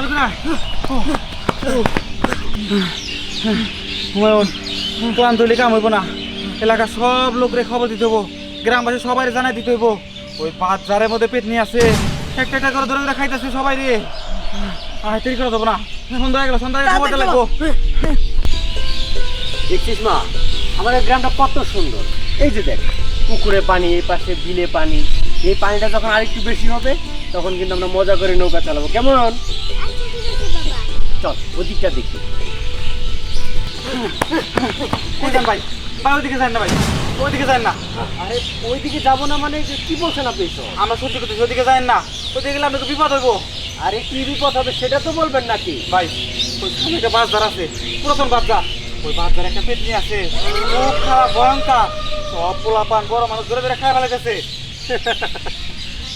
চালু করে আয়। ও, ও। হুমায়ুন ক্লান্ত হইলে কাম হইব না। এলাকার সব লোকরে খবর দিতে হব গ্রামবাসী সবাই জানাই দিতে হইব। ওই পাঁচ জারের মধ্যে পেট নিয়ে আছে। একটা একটা করে ধরে ধরে খাইতেছে সবাই রে। আয় দেরি করে দেবো না। সন্ধ্যা হয়ে গেল সন্ধ্যা খবরটা লাগবো। দেখছিস মা আমাদের গ্রামটা কত সুন্দর। এই যে দেখ পুকুরে পানি এই পাশে বিলে পানি। এই পানিটা যখন আরেকটু বেশি হবে তখন কিন্তু আমরা মজা করে নৌকা চালাবো। কেমন? চল ওদিকটা দেখি। ভাই ভাই ওইদিকে যান না ভাই ওইদিকে যান না। আরে ওইদিকে যাব না মানে কি বলছেন আপনি এসব? আমরা ওইদিকে যান না। ওইদিকে গেলে আপনাকে বিপদ হইব? আরে কি বিপদ হবে সেটা তো বলবেন নাকি? ভাই ওই সামনে একটা বাজার আছে পুরাতন বাজার ওই বাজার একটা আছে খুব খারাপ ভয়ঙ্কর। সব বড় মানুষ ধরে ধরে ফেলাইতেছে।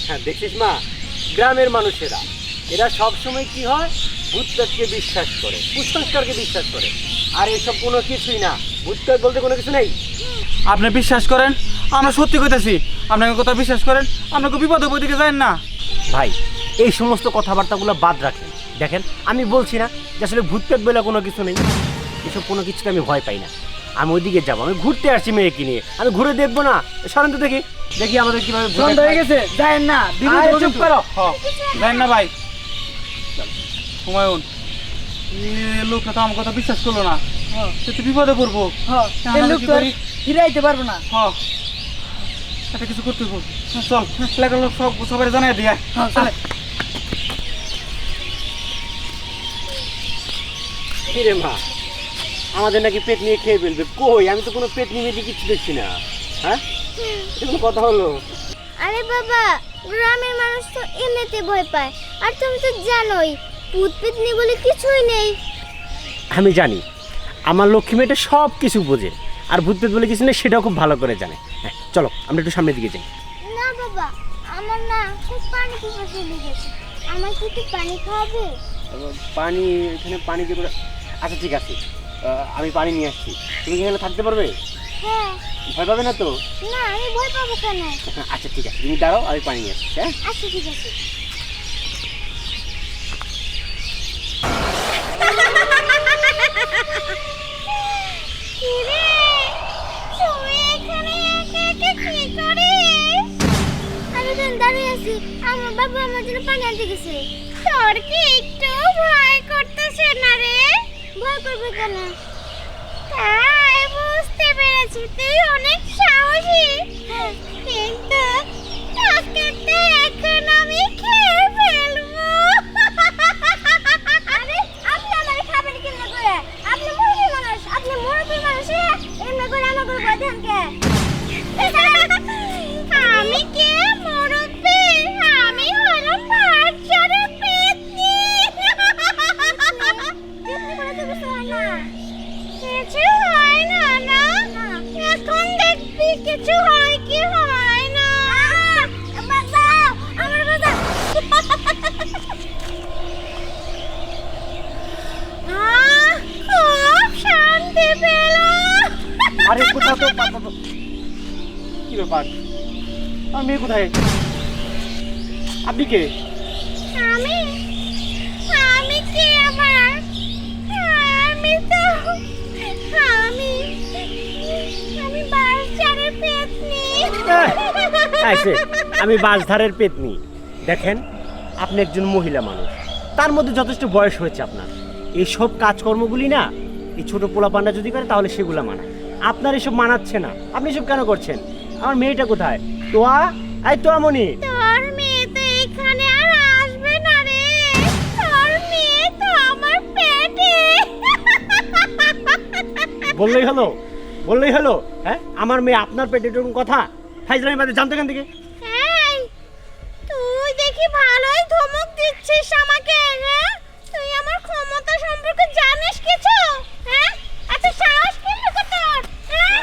হ্যাঁ দেখছিস মা গ্রামের মানুষেরা এরা সবসময় কি হয়? ভূতকে বিশ্বাস করে কুসংস্কারকে বিশ্বাস করে। আর এসব কোনো কিছুই না। ভূতপ্রেত বলতে কোনো কিছু নেই? আপনি বিশ্বাস করেন? আমরা সত্যি কইতেছি। আপনাকে কথা বিশ্বাস করেন? আপনাকে বিপদ হইব ওইদিকে যান না। ভাই এই সমস্ত কথাবার্তাগুলো বাদ রাখেন। দেখেন আমি বলছি না যে আসলে ভূতপ্রেত বলে কোনো কিছু নেই। এসব কোনো কিছুতে আমি ভয় পাই না। আমি ওইদিকে যাব আমি ঘুরতে আসছি মেয়েকে নিয়ে। আমি ঘুরে দেখব না। সরেন তো দেখি। দেখি আমাদের কীভাবে হয়ে গেছে। যায়েন না। চুপ করো। হ, যায়েন না ভাই। হুমায়ুন। লোকটা তো আমার কথা বিশ্বাস করল না। সে তো বিপদে পড়ব। লোক তো ফিরাইতে পারব না। হ একটা কিছু করতে হইব চল এলাকার লোক সব সবাই জানাই দিয়ে চলে। কি রে মা আমাদের নাকি পেট নিয়ে খেয়ে ফেলবে। কই আমি তো কোনো পেট নিয়ে মেয়ে কিছু দেখছি না। হ্যাঁ? কথা হলো? আরে বাবা গ্রামের মানুষ তো এমনিতে ভয় পায়। আর তুমি তো জানোই ভূত পেতনি বলে কিছুই নেই। আমি জানি। আমার লক্ষ্মী মেয়েটা সব কিছু বোঝে। আর ভূতপ্রেত বলে কিছু নেই সেটাও খুব ভালো করে জানে। হ্যাঁ চলো আমরা একটু সামনের দিকে যাই। না বাবা আমার না খুব পানি পিপাসা লেগেছে আমার কি একটু পানি খাওয়াবে? পানি এখানে পানি দিয়ে আচ্ছা ঠিক আছে। আমি পানি নিয়ে আসছি। তুমি এখানে থাকতে পারবে? হ্যাঁ। ভয় পাবে না তো? না আমি ভয় পাবো কেন? আচ্ছা ঠিক আছে। তুমি দাঁড়াও আমি পানি নিয়ে আসছি হ্যাঁ? আচ্ছা ঠিক আছে। আমি তো দাঁড়িয়ে আমার বাবা আমার পানি আনতে গেছে। তোর কি একটু ভয় করতেছে না তাই বুঝতে পেরেছি। তুই অনেক সাহসী। কিছু হয় কি হয় না বাঁচাও আমার বাঁচাও খুব শান্তি পেলাম আরে কোথাও তো তো কি ব্যাপার? আমার মেয়ে কোথায়? আপনি কে? আমি আইসে আমি বাঁশধারের পেতনি। দেখেন আপনি একজন মহিলা মানুষ। তার মধ্যে যথেষ্ট বয়স হয়েছে আপনার। এইসব কাজকর্মগুলি না এই ছোট পোলাপান্ডা যদি করে তাহলে সেগুলো মানা আপনার এসব মানাচ্ছে না। আপনি এসব কেন করছেন? আমার মেয়েটা কোথায়? তোয়া? আই তোয়া মনি তোর মেয়ে তো এখানে আর আসবে না রে। তোর মেয়ে তো আমার পেটে। বললেই হলো বললেই হলো হ্যাঁ? আমার মেয়ে আপনার পেটে এরকম কথা? ফাইজলামি বাদে জানতে কেন থেকে? এই, তুই দেখি ভালোই ধমক দিচ্ছিস আমাকে হ্যাঁ? তুই আমার ক্ষমতা সম্পর্কে জানিস কিছু হ্যাঁ আচ্ছা সাহস কি লোক তোর হ্যাঁ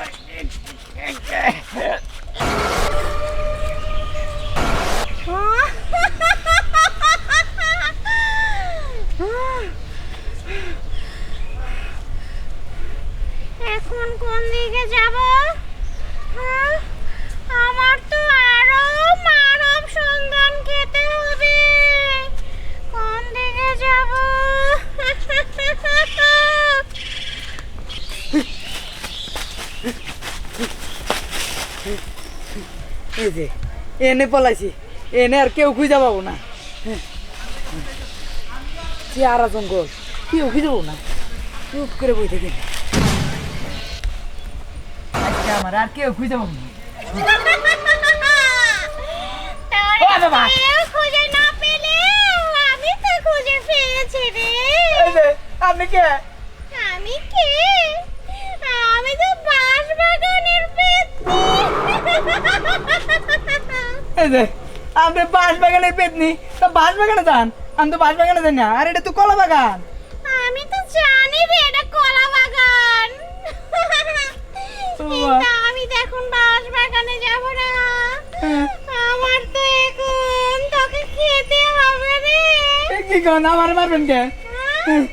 এখন কোন দিকে যাব হ্যাঁ আমার তো আরও মানব সন্ধান খেতে হবে এই যে এনে পলাইছি। এনে আর কেউ খুঁজে পাবো না। চেয়ারা জঙ্গল? কেউ খুঁজে পাবো না। চুপ করে বই থেকে। আমার আর কেউ খুঁজে পাবো না। আমি তো খুঁজে পেয়েছি রে। এই যে, আপনি কে? আমি কে? আমি তো বাঁশ বাগানের এই যে আপনি বাঁশ বাগানের পেতনি তা বাঁশ বাগানে যান। আমি তো বাঁশ বাগানে যাই না। আর এটা তো কলা বাগান আমি তো জানি রে এটা কলা বাগান আমি তো এখন বাঁশ বাগানে যাব না। হ্যাঁ। আমার তো এখন তোকে খেতে হবে রে। কি কন আমার মারবেন কে? হ্যাঁ?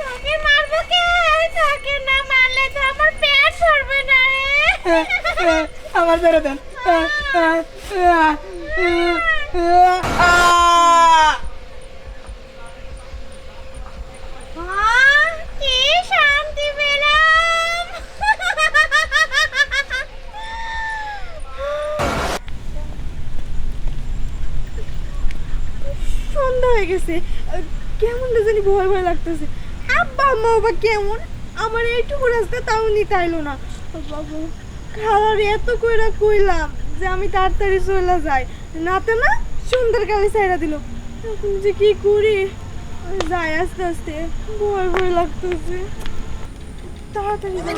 তোকে মারবো কে? তোকে না মারলে তো আমার পেট ভরবে না রে। আমার ছেড়ে দেন। সন্ধ্যা হয়ে গেছে। কেমন না ভয় ভয় লাগতেছে। আব্বা, আম্মা, বাবা, কেমন? আমার এইটুকু রাস্তা তাও নিতে আইলো না। বাবু। খালার এত কইরা কইলাম যে আমি তাড়াতাড়ি চলে যাই। নাতে না সুন্দর কালে সাইরা দিল। যে কি করি? যাই আস্তে আস্তে। ভয় ভয় লাগতেছে। তাড়াতাড়ি যাই।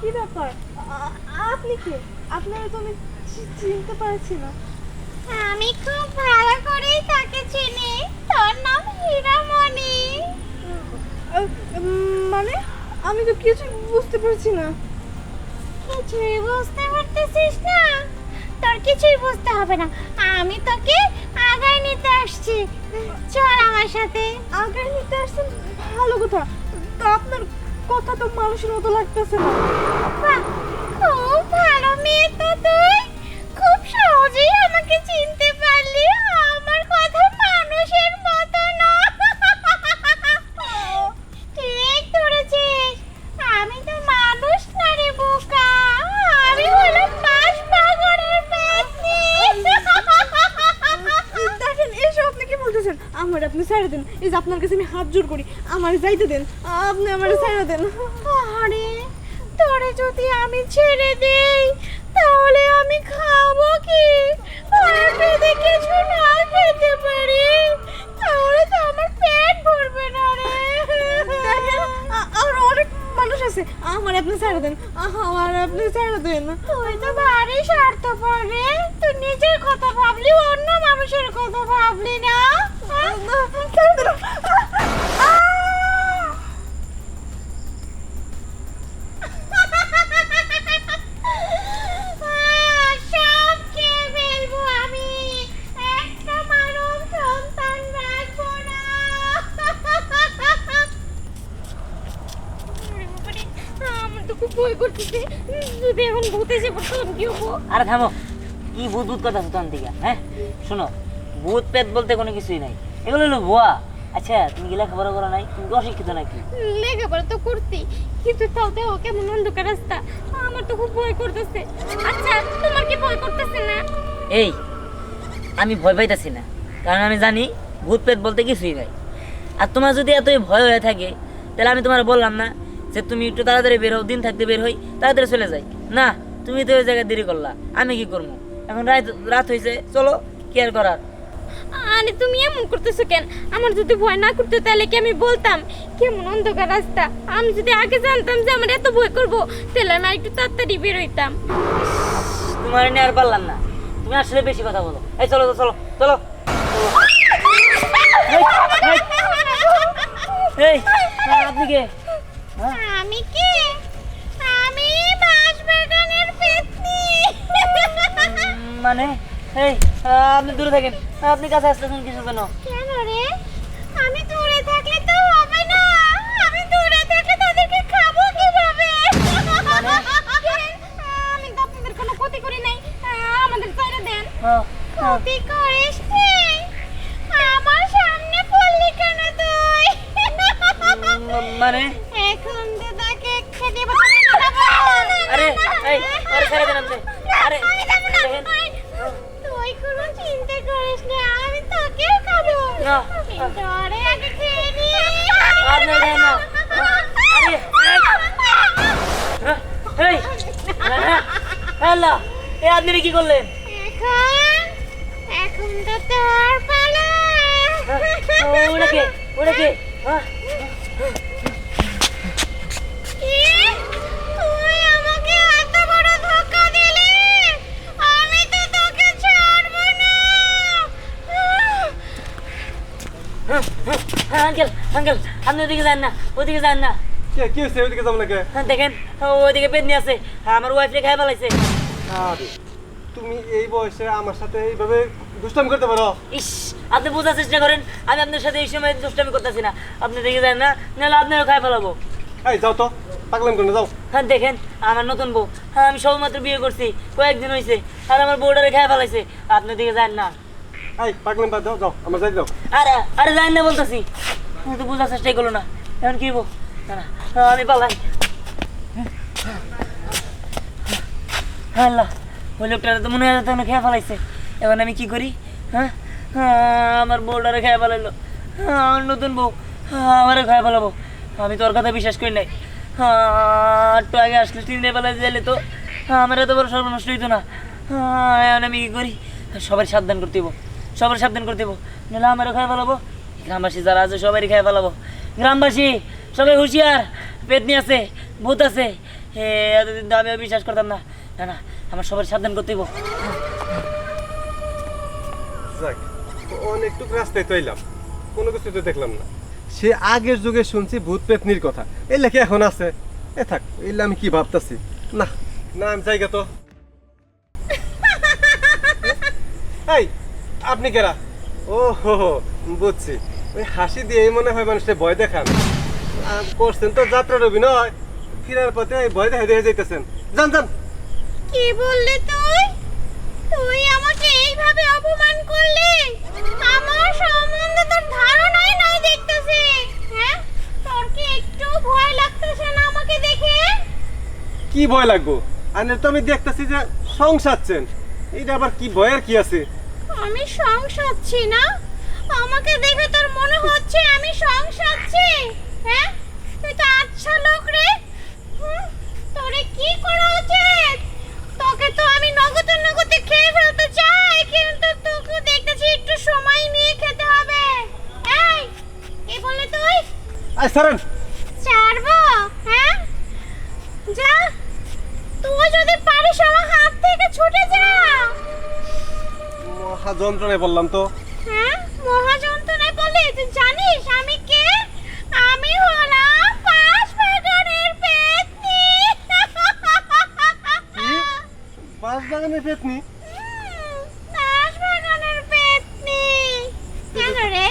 কি ব্যাপার? আপনি কে? আপনারা তো আমি চিনতে পারছি না। আমি খুব ভালো করেই তাকে চিনি। তোর নাম হীরামণি। মানে? আমি তো কিছু বুঝতে পারছি না। কিছুই বুঝতে পারতেছিস না? তোর কিছুই বুঝতে হবে না। আমি তোকে আগায় নিতে আসছি। চল আমার সাথে। আগায় নিতে আসছেন? ভালো কথা। তো আপনার কথা তো মানুষের মতো লাগতেছে না। খুব ভালো মেয়ে তো তুই খুব সহজেই আমাকে চিনতে পারলি আমার কথা মানুষের মতো না ঠিক ধরেছিস আমি তো মানুষ না রে বোকা আমি হলাম বাস পাগলের পেতনি দেখেন এসব আপনি কি বলতেছেন আমার আপনি ছেড়ে দেন। এই যে আপনার কাছে আমি হাত জোর করি। আমার যাইতে দেন। আপনি আমার ছেড়ে দেন। আরে তোরে যদি আমি ছেড়ে দেই তাহলে আমি খাব কি? আর কিছু না খেতে পারি। তাহলে তো আমার পেট ভরবে না রে। আর অনেক মানুষ আছে। আমার আপনি ছেড়ে দেন। আমার আপনি ছেড়ে দেন। তুই তো ভারী স্বার্থপর রে। তুই নিজের কথা ভাবলি অন্য মানুষের কথা ভাবলি না। আরে থামো, কি ভূত ভূত কথা তখন থেকে হ্যাঁ? শোনো ভূত পেত বলতে কোনো কিছুই নাই। এগুলো হলো ভুয়া। আচ্ছা তুমি কি লেখাপড়া করো নাই? তুমি অশিক্ষিত নাকি? লেখাপড়া তো করতে কিন্তু তাও তো কেমন অন্ধকার রাস্তা। আমার তো খুব ভয় করতেছে। আচ্ছা তোমার কি ভয় করতেছে না? এই আমি ভয় পাইতেছি না। কারণ আমি জানি ভূত পেট বলতে কিছুই নাই। আর তোমার যদি এতই ভয় হয়ে থাকে তাহলে আমি তোমার বললাম না যে তুমি একটু তাড়াতাড়ি বের হও দিন থাকতে বের হই তাড়াতাড়ি চলে যাই। না তুমি তো ওই জায়গায় দেরি করলা। আমি কি করব? এখন রাত রাত হয়েছে চলো কি আর করার? আরে তুমি এমন করতেছো কেন? আমার যদি ভয় না করতে তাহলে কি আমি বলতাম? কেমন অন্ধকার রাস্তা। আমি যদি আগে জানতাম যে আমার এত ভয় করব তাহলে আমি একটু তাড়াতাড়ি বের হইতাম। তোমার নিয়ে আর পারলাম না। তুমি আসলে বেশি কথা বলো। এই চলো তো চলো চলো। এই আপনি কে? আমি কি? আমি বাঁশবাগানের পেতনি। মানে? এই আপনি দূরে থাকেন। আপনি কাছে আসতেছেন কিছু কেন কেন রে? আমি দূরে থাকলে তো হবে না। আমি দূরে থাকলে তাদেরকে খাব কীভাবে? আমি তো আপনাদের কোনো ক্ষতি করি নাই। আমাদের দেন। হ্যাঁ, হ্যাঁ। ক্ষতি করিস তুই আমার সামনে পড়লি কেন তুই? মানে? এখন তো তাকে খেতে আরে এই আরে ছেড়ে দেন আপনি। আরে আমি যাব না। কোনো চিন্তা করিস না আমি তোকেও খাব। না। আরে আগে খেয়ে নি। আপনি দেন না আরে এই হ্যালো এ আপনি কি করলেন? এখন এখন তো তোর পালা। ওটাকে ওটাকে হ্যাঁ। আপনি ওদিকে যান না ওদিকে যান না। কে কি হয়েছে যাব নাকি? হ্যাঁ, দেখেন পেতনি আছে আমার ওয়াইফরে খাই ফেলাইছে। তুমি এই বয়সে আমার সাথে এইভাবে দুষ্টামি করতে পারো? ইস আপনি বোঝার চেষ্টা করেন আমি আপনার সাথে এই সময় দুষ্টামি করতেছি না। আপনি দেখে যান না নাহলে আপনারও খাই ফেলাবো। এই যাও তো পাগলাম করে যাও। হ্যাঁ দেখেন আমার নতুন বউ। হ্যাঁ আমি সবেমাত্র বিয়ে করছি কয়েকদিন হয়েছে আর আমার বউটারে খাই ফেলাইছে আপনি দিকে যান না। এই পাগলাম বাদ যাও যাও আমার যাই যাও। আরে আরে যান না বলতেছি। তুমি তো বোঝার চেষ্টাই করল না। এখন কি না, আমি পালাই। হ্যাঁ আল্লাহ ওই লোকটারে তো মনে হয় তখন খেয়ে ফেলাইছে। এখন আমি কি করি? হ্যাঁ? হ্যাঁ, আমার বউটারে খেয়ে ফেলাইলো। হ্যাঁ, আমার নতুন বউ। হ্যাঁ, আমারে খেয়ে ফেলাবো। আমি তোর কথা বিশ্বাস করি নাই। একটু আগে আসলে তিন বেলা যাইলে তো। আমার এত বড় সর্বনষ্ট হইতো না। এখন আমি কি করি? সবাই সাবধান করতে হইব। সবার সাবধান করতে হইব। নাহলে আমারও খেয়ে ফেলাবো। গ্রামবাসী যারা আছে সবারই খেয়ে ফেলাবো। গ্রামবাসী সবাই হুঁশিয়ার পেতনি আছে ভূত আছে। এতদিন তো আমিও বিশ্বাস করতাম না। না না আমার সবার সাবধান করতে হইব। অনেকটুকু রাস্তায় তো এলাম। কোনো কিছু তো দেখলাম না। সে আগের যুগে শুনছি ভূত পেতনির কথা। এই লেখে এখন আছে। এ থাক এলে আমি কি ভাবতাছি? না না আমি তো। এই আপনি কেরা? ও হো, বুঝছি। ওই হাসি দিয়ে মনে হয় মানুষের ভয় দেখান। করছেন তো যাত্রার অভিনয় ফিরার পথে ভয় দেখা দেখে যাইতেছেন। যান যান। কি বললি তুই? তুই আমাকে এইভাবে অপমান করলি? আমার সম্বন্ধে তোর ধারণাই নাই দেখতেছি। হ্যাঁ? তোর কি একটু ভয় লাগতেছে না আমাকে দেখে? কি ভয় লাগবো? আর তো আমি দেখতেছি যে সংসারছেন এইটা আবার কি ভয়ের কি আছে? আমি সংসারছি না আমাকে দেখে তোর মনে হচ্ছে আমি সংসারছি? হ্যাঁ? তুই তো আচ্ছা লোক রে। তোরে কি করা উচিত? তোকে তো আমি নগদে নগদে খেয়ে ফেলতে চাই কিন্তু তোকে দেখতেছি একটু সময় নিয়ে খেতে হবে। এই কি বলে তুই? আই সারেন। ছাড়বো? হ্যাঁ? যা তুই যদি পারিস আমার হাত থেকে ছুটে যা। মহা যন্ত্রণায় বললাম তো। বাস বাগানের পেতনি? পাঁচ বাগানের পেতনি। কেন রে?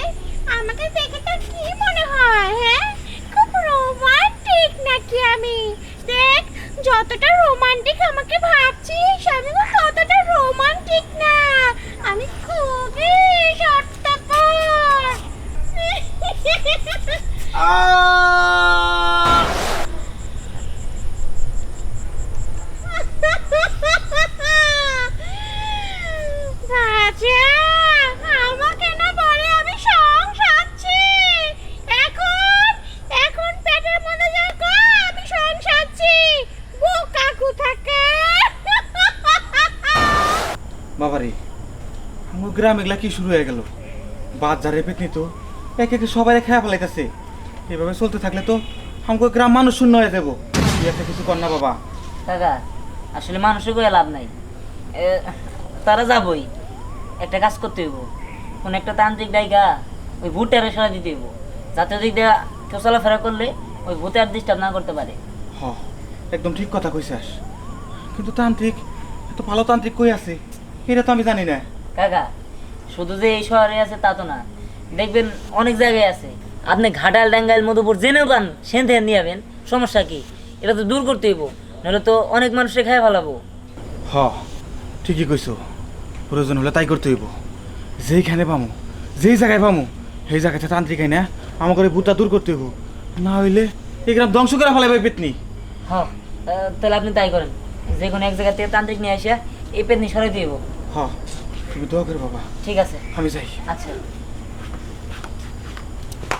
আমাকে দেখে তোর কি মনে হয় হ্যাঁ? খুব রোমান্টিক নাকি আমি? দেখ যতটা রোমান্টিক আমাকে ভাবছিস আমি ততটা রোমান্টিক না। আমি খুবই স্বার্থপর রাজা গ্রাম এগুলা কি শুরু হয়ে গেল? বাজারে পেতনি তো একে একে সবাই খেয়া ফেলাইতেছে। এভাবে চলতে থাকলে তো আমাকে গ্রাম মানুষ শূন্য হয়ে যাব একটা কিছু কর না বাবা। কাকা আসলে মানুষের করে লাভ নাই। এ, তারা যাবই। একটা কাজ করতে হইব। কোন একটা তান্ত্রিক ডাইকা ওই ভূতের সরা দিতে হইব। যাতে ওদিক দিয়ে কেউ চলাফেরা করলে ওই ভূতে আর ডিস্টার্ব না করতে পারে। হ একদম ঠিক কথা কইছিস। কিন্তু তান্ত্রিক এত ভালো তান্ত্রিক কই আছে? এটা তো আমি জানি না। কাকা শুধু যে এই শহরে আছে তা তো না। দেখবেন অনেক জায়গায় আছে। আপনি ঘাটাল ডাঙ্গাইল মধুপুর জেনেও পান সেন থেকে নিয়ে যাবেন। সমস্যা কি? এটা তো দূর করতে হইব। নাহলে তো অনেক মানুষে খাই ফেলাবো। হ ঠিকই কইছো। প্রয়োজন হলে তাই করতে হইব। যেইখানে পামু যেই জায়গায় পামু সেই জায়গাতে তান্ত্রিক না আমাকে ওই ভূতটা দূর করতে হইব। না হইলে এই গ্রাম ধ্বংস করে ফেলাইবে পেতনি। হ্যাঁ তাহলে আপনি তাই করেন। যে কোনো এক জায়গা থেকে তান্ত্রিক নিয়ে আসে এই পেতনি সরাই দিব হ। তুমি দোয়া করে বাবা। ঠিক আছে। আমি যাই। আচ্ছা।